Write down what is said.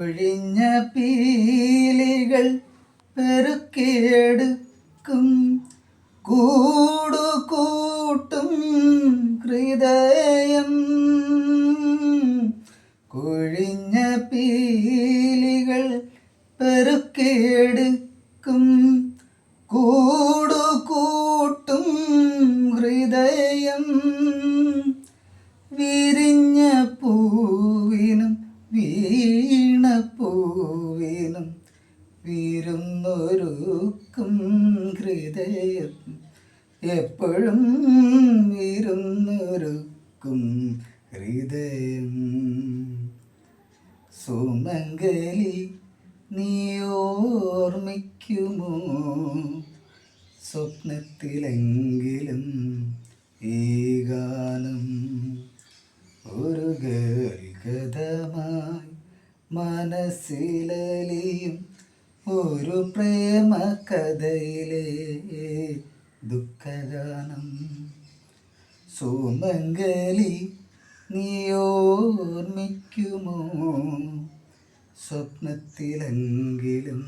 ഒഴിഞ്ഞ പീലികൾ പെറുക്കിയെടുക്കും. കൂടു കൂട്ടും ഹൃദയം. കൊഴിഞ്ഞ പീലികൾ പെറുക്കിയെടുക്കും. കൂടു കൂട്ടും ഹൃദയം. വിരിഞ്ഞ പൂവിനും വീണ പൂവിനും വിരുന്നൊരുക്കും ഹൃദയം. എപ്പോഴും വിരുന്നൊരുക്കും ഹൃദയം. സുമംഗലി നീ ഓർമ്മിക്കുമോ? സ്വപ്നത്തിലെങ്കിലും ഈ ഗാനം ഒരു ഗൽഗതമായി മനസ്സിലലിയും ഒരു പ്രേമ കഥയിലെ ദുഃഖഗാനം. സുമംഗലി നീയോർമ്മിക്കുമോ സ്വപ്നത്തിലെങ്കിലും